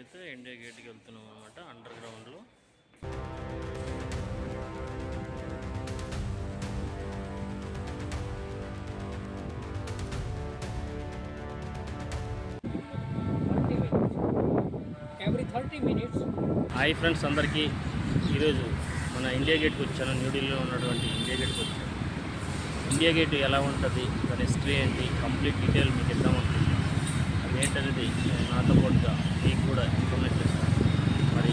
అయితే ఇండియా గేట్కి వెళ్తున్నాం అనమాట అండర్ గ్రౌండ్లో every 30 minutes. హాయ్ ఫ్రెండ్స్ అందరికీ ఈరోజు మన ఇండియా గేట్కి వచ్చాను. న్యూఢిల్లీలో ఉన్నటువంటి ఇండియా గేట్కి వచ్చాను. ఇండియా గేట్ ఎలా ఉంటుంది? దాని హిస్టరీ ఏంటి? కంప్లీట్ డీటెయిల్ మీకు ఇద్దాం అది ఏంటనేది నాతో పాటుగా మీకు కూడా ఇన్ఫర్మేషన్ ఇస్తాను. మరి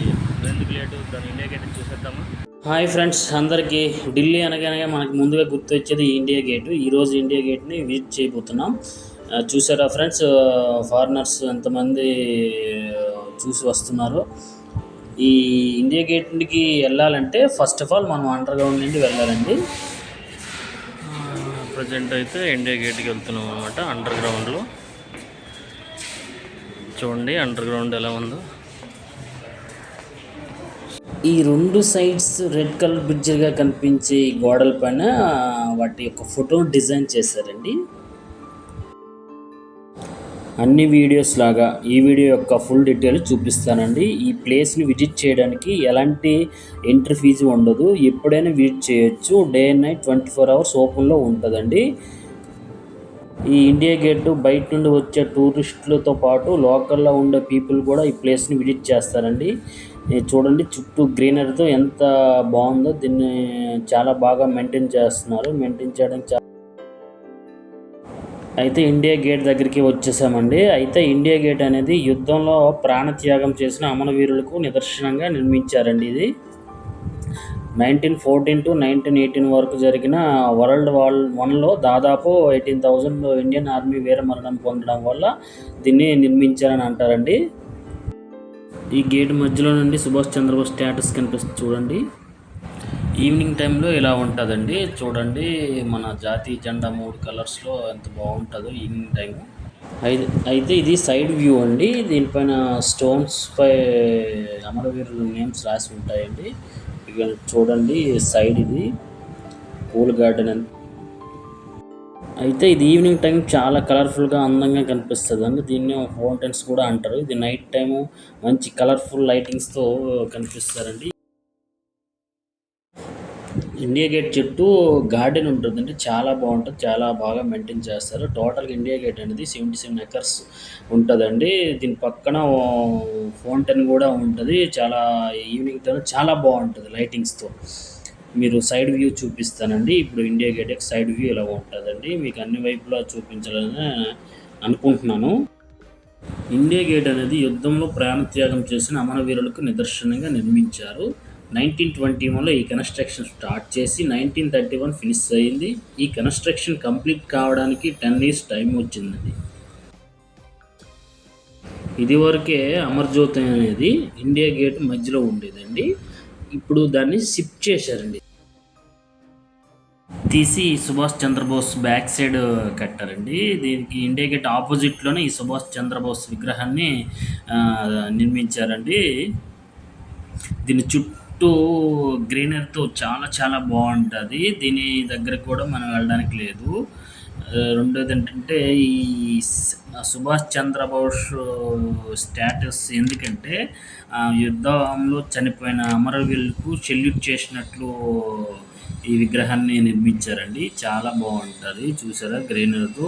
ఎందుకు లేటు? దాని ఇండియా గేట్ చూసేద్దామా? హాయ్ ఫ్రెండ్స్ అందరికీ ఢిల్లీ అనగానే మనకు ముందుగా గుర్తొచ్చేది ఈ ఇండియా గేట్. ఈరోజు ఇండియా గేట్ని విజిట్ చేయబోతున్నాం. చూసారా ఫ్రెండ్స్ ఫారినర్స్ ఎంతమంది చూసి వస్తున్నారు. ఈ ఇండియా గేట్కి వెళ్ళాలంటే ఫస్ట్ ఆఫ్ ఆల్ మనం అండర్ గ్రౌండ్ నుండి వెళ్ళాలండి. ప్రజెంట్ అయితే ఇండియా గేట్కి వెళ్తున్నాం అనమాట అండర్ గ్రౌండ్లో చూడండి అండర్ గ్రౌండ్ ఎలా ఉందో. ఈ రెండు సైడ్స్ రెడ్ కలర్ బ్రిడ్జ్గా కనిపించే ఈ గోడల పైన వాటి యొక్క ఫోటో డిజైన్ చేశారండి. అన్ని వీడియోస్ లాగా ఈ వీడియో యొక్క ఫుల్ డీటెయిల్ చూపిస్తానండి. ఈ ప్లేస్ని విజిట్ చేయడానికి ఎలాంటి ఎంట్రీ ఫీజు ఉండదు. ఎప్పుడైనా విజిట్ చేయొచ్చు. Day and night twenty four hours ఓపెన్లో ఉంటుందండి. ఈ ఇండియా గేట్ బయట నుండి వచ్చే టూరిస్టులతో పాటు లోకల్లో ఉండే పీపుల్ కూడా ఈ ప్లేస్ని విజిట్ చేస్తారండి. ఇది చూడండి చుట్టూ గ్రీనరీతో ఎంత బాగుందో దీన్ని చాలా బాగా మెయింటైన్ చేస్తున్నారు. మెయింటైన్ చేయడం చాలా అయితే ఇండియా గేట్ దగ్గరికి వచ్చేసామండి. అయితే ఇండియా గేట్ అనేది యుద్ధంలో ప్రాణత్యాగం చేసిన అమరవీరులకు నిదర్శనంగా నిర్మించారండి ఇది. Nineteen fourteen to nineteen eighteen వరకు జరిగిన వరల్డ్ వార్ వన్లో దాదాపు ఎయిటీన్ థౌజండ్ ఇండియన్ ఆర్మీ వీరమరణం పొందడం వల్ల దీన్ని నిర్మించారని అంటారండి. ఈ గేట్ మధ్యలో నుండి సుభాష్ చంద్రబోస్ స్టేటస్ కనిపిస్తుంది చూడండి. ఈవినింగ్ టైంలో ఇలా ఉంటుందండి. చూడండి మన జాతీయ జెండా మూడు కలర్స్లో ఎంత బాగుంటుందో ఈవినింగ్ టైం. అయితే అయితే ఇది సైడ్ వ్యూ అండి. దీనిపైన స్టోన్స్ పై అమరవీరుల నేమ్స్ రాసి ఉంటాయండి. చూడండి సైడ్ ఇది కూల్ గార్డెన్ అని. అయితే ఇది ఈవినింగ్ టైం చాలా కలర్ఫుల్గా అందంగా కనిపిస్తుంది అండి. దీన్ని ఫౌంటైన్స్ కూడా అంటారు. ఇది నైట్ టైము మంచి కలర్ఫుల్ లైటింగ్స్తో కనిపిస్తారండి. ఇండియా గేట్ చుట్టూ గార్డెన్ ఉంటుందండి. చాలా బాగుంటుంది. చాలా బాగా మెయింటైన్ చేస్తారు. టోటల్గా ఇండియా గేట్ అనేది సెవెంటీ సెవెన్ ఎకర్స్ ఉంటుందండి. దీని పక్కన ఫౌంటైన్ కూడా ఉంటుంది. చాలా ఈవినింగ్ టైం చాలా బాగుంటుంది లైటింగ్స్తో మీరు సైడ్ వ్యూ చూపిస్తానండి. ఇప్పుడు ఇండియా గేట్ సైడ్ వ్యూ ఇలా ఉంటుందండి. మీకు అన్ని వైపులా చూపించాలని అనుకుంటున్నాను. ఇండియా గేట్ అనేది యుద్ధంలో ప్రాణత్యాగం చేసిన అమరవీరులకు నిదర్శనంగా నిర్మించారు. నైన్టీన్ ట్వంటీ వన్లో ఈ కన్స్ట్రక్షన్ స్టార్ట్ చేసి నైన్టీన్ థర్టీ వన్ ఫినిష్ అయింది. ఈ కన్స్ట్రక్షన్ కంప్లీట్ కావడానికి టెన్ ఇయర్స్ టైం వచ్చిందండి. ఇదివరకే అమర్జ్యోతి అనేది ఇండియా గేట్ మధ్యలో ఉండేదండి. ఇప్పుడు దాన్ని షిఫ్ట్ చేశారండి. తీసి సుభాష్ చంద్రబోస్ బ్యాక్ సైడ్ కట్టారండి. దీనికి ఇండియా గేట్ ఆపోజిట్లోనే ఈ సుభాష్ చంద్రబోస్ విగ్రహాన్ని నిర్మించారండి. దీని చుట్టూ గ్రీనరీతో చాలా చాలా బాగుంటుంది. దీని దగ్గర కూడా మనం వెళ్ళడానికి లేదు. రెండోది ఏంటంటే ఈ సుభాష్ చంద్రబోస్ స్టాటస్ ఎందుకంటే యుద్ధంలో చనిపోయిన అమరవీరులకు సెల్యూట్ చేసినట్లు ఈ విగ్రహాన్ని నిర్మించారండి. చాలా బాగుంటుంది. చూసారా గ్రీనరీతో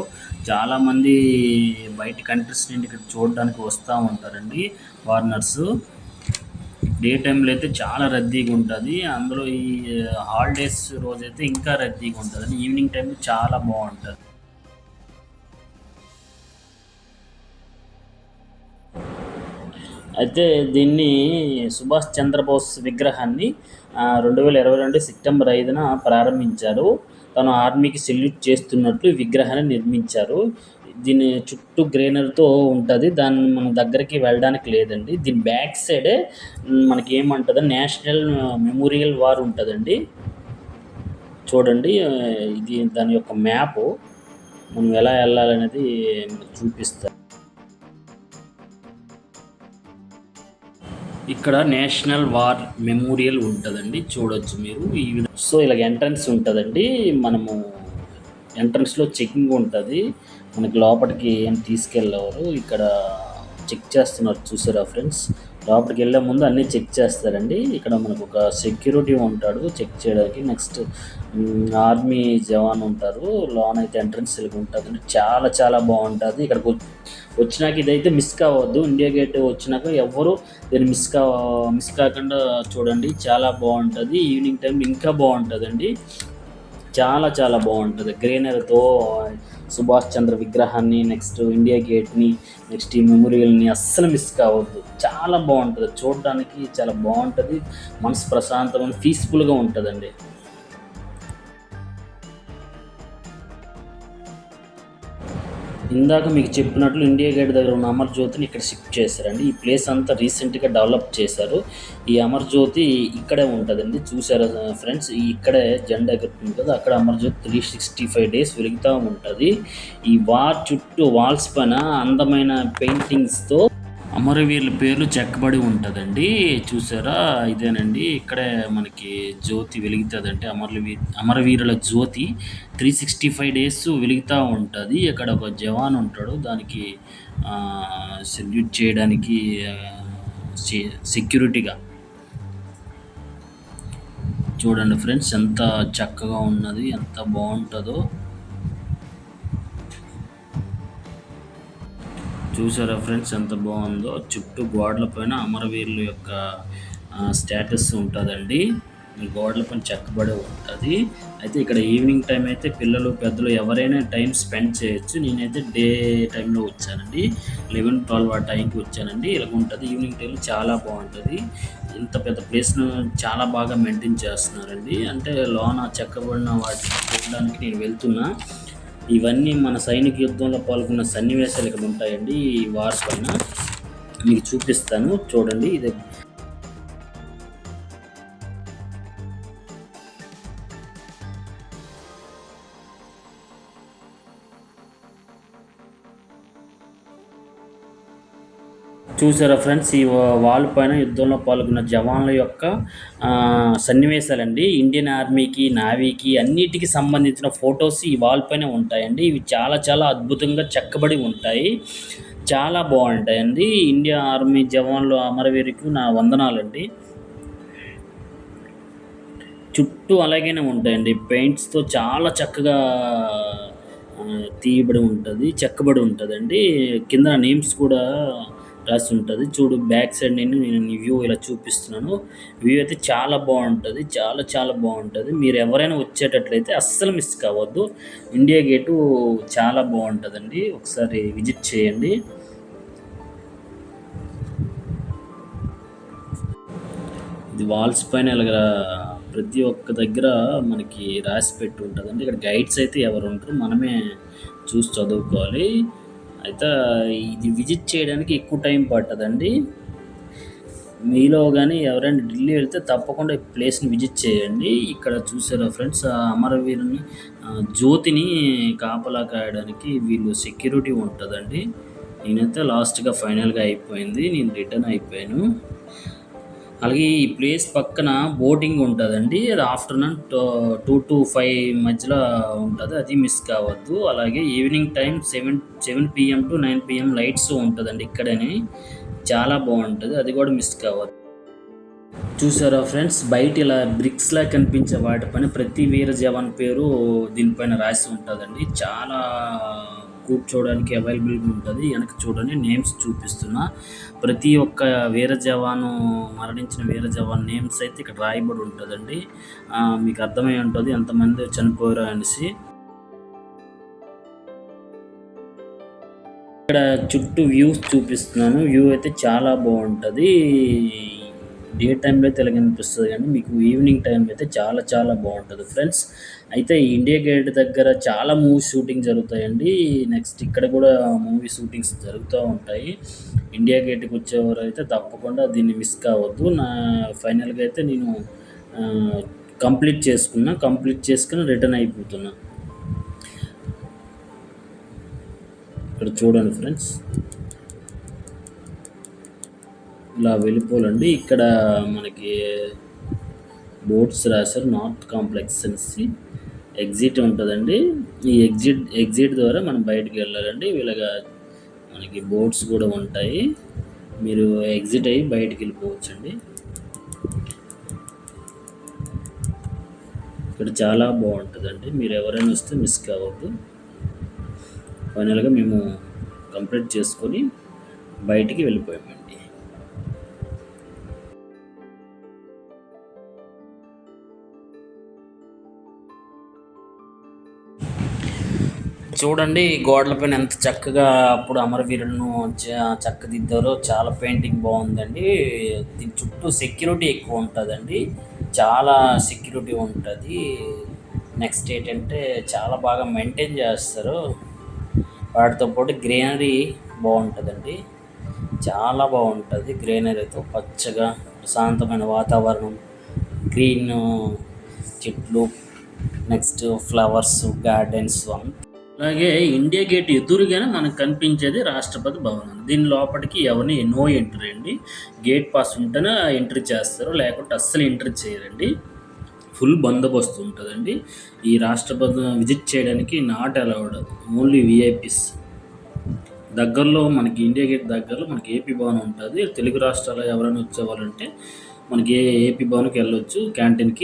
చాలామంది బయట కంట్రీస్ నుండి ఇక్కడ చూడడానికి వస్తూ ఉంటారండి. ఫారినర్స్ డే టైంలో అయితే చాలా రద్దీగా ఉంటుంది. అందులో ఈ హాలిడేస్ రోజైతే ఇంకా రద్దీగా ఉంటుంది. ఈవినింగ్ టైం చాలా బాగుంటుంది. అయితే దీన్ని సుభాష్ చంద్రబోస్ విగ్రహాన్ని రెండు వేల ఇరవై రెండు సెప్టెంబర్ ఐదున ప్రారంభించారు. తను ఆర్మీకి సెల్యూట్ చేస్తున్నట్లు విగ్రహాన్ని నిర్మించారు. దీని చుట్టూ గ్రైనర్తో ఉంటుంది. దాన్ని మన దగ్గరికి వెళ్ళడానికి లేదండి. దీని బ్యాక్ సైడే మనకి ఏమంటుంది? నేషనల్ మెమోరియల్ వార్ ఉంటుందండి. చూడండి ఇది దాని యొక్క మ్యాప్. మనం ఎలా వెళ్ళాలనేది చూపిస్తాం ఇక్కడ నేషనల్ వార్ మెమోరియల్ ఉంటుందండి. చూడొచ్చు మీరు. ఈ సో ఇలా ఎంట్రన్స్ ఉంటుందండి. మనము ఎంట్రన్స్లో చెకింగ్ ఉంటుంది. మనకి లోపలికి ఏం తీసుకెళ్ళవరు ఇక్కడ చెక్ చేస్తున్నారు చూసారా ఫ్రెండ్స్? లోపలికి వెళ్ళే ముందు అన్నీ చెక్ చేస్తారండి. ఇక్కడ మనకు ఒక సెక్యూరిటీ ఉంటాడు చెక్ చేయడానికి. నెక్స్ట్ ఆర్మీ జవాన్ ఉంటారు. లోన్ అయితే ఎంట్రన్స్ ఉంటుంది. చాలా చాలా బాగుంటుంది. ఇక్కడికి వచ్చినాక ఇదైతే మిస్ కావద్దు. ఇండియా గేట్ వచ్చినాక ఎవ్వరు దీన్ని మిస్ కా మిస్ కాకుండా చూడండి. చాలా బాగుంటుంది. ఈవినింగ్ టైం ఇంకా బాగుంటుందండి. చాలా చాలా బాగుంటుంది. గ్రీనరీతో సుభాష్ చంద్ర విగ్రహాన్ని నెక్స్ట్ ఇండియా గేట్ని నెక్స్ట్ ఈ మెమోరియల్ని అస్సలు మిస్ కావద్దు. చాలా బాగుంటుంది. చూడడానికి చాలా బాగుంటుంది. మనసు ప్రశాంతమైన పీస్ఫుల్గా ఉంటుందండి. ఇందాక మీకు చెప్పినట్లు ఇండియా గేట్ దగ్గర ఉన్న అమర్జ్యోతిని ఇక్కడ షిఫ్ట్ చేశారండి. ఈ ప్లేస్ అంతా రీసెంట్గా డెవలప్ చేశారు. ఈ అమర్జ్యోతి ఇక్కడే ఉంటుందండి. చూసారా ఫ్రెండ్స్? ఇక్కడే జెండా ఎగురుతుంది కదా అక్కడ Amarjyoti three sixty five days వెలుగుతూ ఉంటుంది. ఈ వార్ చుట్టూ వాల్స్ పైన అందమైన పెయింటింగ్స్తో అమరవీరుల పేర్లు చెక్కబడి ఉంటుందండి. చూసారా? ఇదేనండి. ఇక్కడే మనకి జ్యోతి వెలుగుతుందంటే అమరవీ అమరవీరుల జ్యోతి త్రీ సిక్స్టీ ఫైవ్ డేస్ వెలుగుతూ ఉంటుంది. అక్కడ ఒక జవాన్ ఉంటాడు. దానికి సెల్యూట్ చేయడానికి సెక్యూరిటీగా. చూడండి ఫ్రెండ్స్ ఎంత చక్కగా ఉన్నది ఎంత బాగుంటుందో. చూసారా ఫ్రెండ్స్ ఎంత బాగుందో? చుట్టూ గోడల పైన అమరవీరుల యొక్క స్టేటస్ ఉంటుందండి. గోడల పైన చెక్కబడి ఉంటుంది. అయితే ఇక్కడ ఈవినింగ్ టైం అయితే పిల్లలు పెద్దలు ఎవరైనా టైం స్పెండ్ చేయొచ్చు. నేనైతే డే టైంలో వచ్చానండి. లెవెన్ ట్వెల్వ్ ఆ టైంకి వచ్చానండి. ఇలా ఉంటుంది. ఈవినింగ్ టైంలో చాలా బాగుంటుంది. ఇంత పెద్ద ప్లేస్ను చాలా బాగా మెయింటైన్ చేస్తున్నారండి. అంటే లోన చెక్కబడిన వాటిని చూడడానికి నేను వెళ్తున్నా. ఇవన్నీ మన సైనిక యుద్ధంలో పాల్గొన్న సన్నివేశాలు ఇక్కడ ఉంటాయండి ఈ వార్స్ పైన. మీకు చూపిస్తాను చూడండి ఇది చూసారా ఫ్రెండ్స్? ఈ వాల్ పైన యుద్ధంలో పాల్గొన్న జవాన్ల యొక్క సన్నివేశాలండి. ఇండియన్ ఆర్మీకి నావీకి అన్నిటికి సంబంధించిన ఫొటోస్ ఈ వాల్ పైన ఉంటాయండి. ఇవి చాలా చాలా అద్భుతంగా చెక్కబడి ఉంటాయి. చాలా బాగుంటాయండి. ఇండియా ఆర్మీ జవాన్లు అమరవీరికి నా వందనాలండి. చుట్టూ అలాగనే ఉంటాయండి. పెయింట్స్తో చాలా చక్కగా తీయబడి ఉంటుంది చెక్కబడి ఉంటుందండి. కింద నేమ్స్ కూడా రాసి ఉంటుంది. చూడు బ్యాక్ సైడ్ నేను నేను వ్యూ ఇలా చూపిస్తున్నాను. వ్యూ అయితే చాలా బాగుంటుంది. చాలా చాలా బాగుంటుంది. మీరు ఎవరైనా వచ్చేటట్లయితే అస్సలు మిస్ కావద్దు. ఇండియా గేటు చాలా బాగుంటుందండి. ఒకసారి విజిట్ చేయండి. ఇది వాల్స్ పైన ఇలాగ ప్రతి ఒక్క దగ్గర మనకి రాసి పెట్టి ఉంటుందండి. ఇక్కడ గైడ్స్ అయితే ఎవరు ఉంటారు మనమే చూసి చదువుకోవాలి. అయితే ఇది విజిట్ చేయడానికి ఎక్కువ టైం పట్టదండి. మీలో కానీ ఎవరైనా ఢిల్లీ వెళ్తే తప్పకుండా ఈ ప్లేస్ని విజిట్ చేయండి. ఇక్కడ చూసారా ఫ్రెండ్స్ అమరవీరుని జ్యోతిని కాపలా కాయడానికి వీళ్ళు సెక్యూరిటీ ఉంటుందండి. నేనైతే లాస్ట్గా ఫైనల్గా అయిపోయింది. నేను రిటర్న్ అయిపోయాను. అలాగే ఈ ప్లేస్ పక్కన బోటింగ్ ఉంటుందండి. అది ఆఫ్టర్నూన్ టూ టు ఫైవ్ మధ్యలో ఉంటుంది. అది మిస్ కావద్దు. అలాగే evening time seven seven PM to nine PM lights ఉంటుందండి ఇక్కడనే. చాలా బాగుంటుంది. అది కూడా మిస్ కావద్దు. చూసారా ఫ్రెండ్స్? బయట ఇలా బ్రిక్స్ లా కనిపించే వాటిపైన ప్రతి వీర జవాన్ పేరు దీనిపైన రాసి ఉంటుందండి. చాలా కూర్చోవడానికి అవైలబుల్గా ఉంటుంది. వెనక చూడండి నేమ్స్ చూపిస్తున్నా. ప్రతి ఒక్క వీర జవాను మరణించిన వీర జవాన్ నేమ్స్ అయితే ఇక్కడ రాయబడి ఉంటుందండి. మీకు అర్థమై ఉంటుంది. ఎంతమంది చనిపోయారు అనేసి. ఇక్కడ చుట్టూ వ్యూస్ చూపిస్తున్నాను. వ్యూ అయితే చాలా బాగుంటుంది. డే టైంలో అయితే అనిపిస్తుంది కానీ మీకు ఈవినింగ్ టైం అయితే చాలా చాలా బాగుంటుంది ఫ్రెండ్స్. అయితే ఈ ఇండియా గేట్ దగ్గర చాలా మూవీ షూటింగ్ జరుగుతాయండి. నెక్స్ట్ ఇక్కడ కూడా మూవీ షూటింగ్స్ జరుగుతూ ఉంటాయి. ఇండియా గేట్కి వచ్చేవారు అయితే తప్పకుండా దీన్ని మిస్ కావద్దు. నా ఫైనల్గా అయితే నేను కంప్లీట్ చేసుకున్నా. కంప్లీట్ చేసుకుని రిటర్న్ అయిపోతున్నా. ఇక్కడ చూడండి ఫ్రెండ్స్. ఇలా వెళ్ళిపోవాలండి. ఇక్కడ మనకి బోర్డ్స్ రాశారు. నార్త్ కాంప్లెక్స్ అనేసి ఎగ్జిట్ ఉంటుందండి. ఈ ఎగ్జిట్ ఎగ్జిట్ ద్వారా మనం బయటికి వెళ్ళాలండి. ఇలాగా మనకి బోట్స్ కూడా ఉంటాయి. మీరు ఎగ్జిట్ అయ్యి బయటికి వెళ్ళిపోవచ్చండి. ఇక్కడ చాలా బాగుంటుందండి. మీరు ఎవరైనా వస్తే మిస్ కావద్దు. ఫైనల్గా మేము కంప్లీట్ చేసుకొని బయటికి వెళ్ళిపోయామండి. చూడండి గోడల పైన ఎంత చక్కగా అప్పుడు అమరవీరులను చక్కదిద్దారో చాలా పెయింటింగ్ బాగుందండి. దీని చుట్టూ సెక్యూరిటీ ఎక్కువ ఉంటుందండి. చాలా సెక్యూరిటీ ఉంటుంది. నెక్స్ట్ ఏంటంటే చాలా బాగా మెయింటైన్ చేస్తారు. వాటితో పాటు గ్రీనరీ బాగుంటుందండి. చాలా బాగుంటుంది గ్రీనరీతో పచ్చగా ప్రశాంతమైన వాతావరణం గ్రీన్ చెట్లు నెక్స్ట్ ఫ్లవర్స్ గార్డెన్స్ అలాగే ఇండియా గేట్ ఎదురుగానే మనకు కనిపించేది రాష్ట్రపతి భవనం. దీని లోపలికి ఎవరిని నో ఎంట్రీ అండి. గేట్ పాస్ ఉంటేనే ఎంట్రీ చేస్తారు లేకుంటే అస్సలు ఎంట్రీ చేయరండి. ఫుల్ బందోబస్తు ఉంటుందండి. ఈ రాష్ట్రపతి విజిట్ చేయడానికి నాట్ అలౌడ్ ఓన్లీ విఐపీస్ దగ్గరలో మనకి ఇండియా గేట్ దగ్గరలో మనకి ఏపీ భవన్ ఉంటుంది. తెలుగు రాష్ట్రాల్లో ఎవరైనా వచ్చేవాళ్ళంటే మనకి ఏ ఏపీ భవన్కి వెళ్ళొచ్చు క్యాంటీన్కి.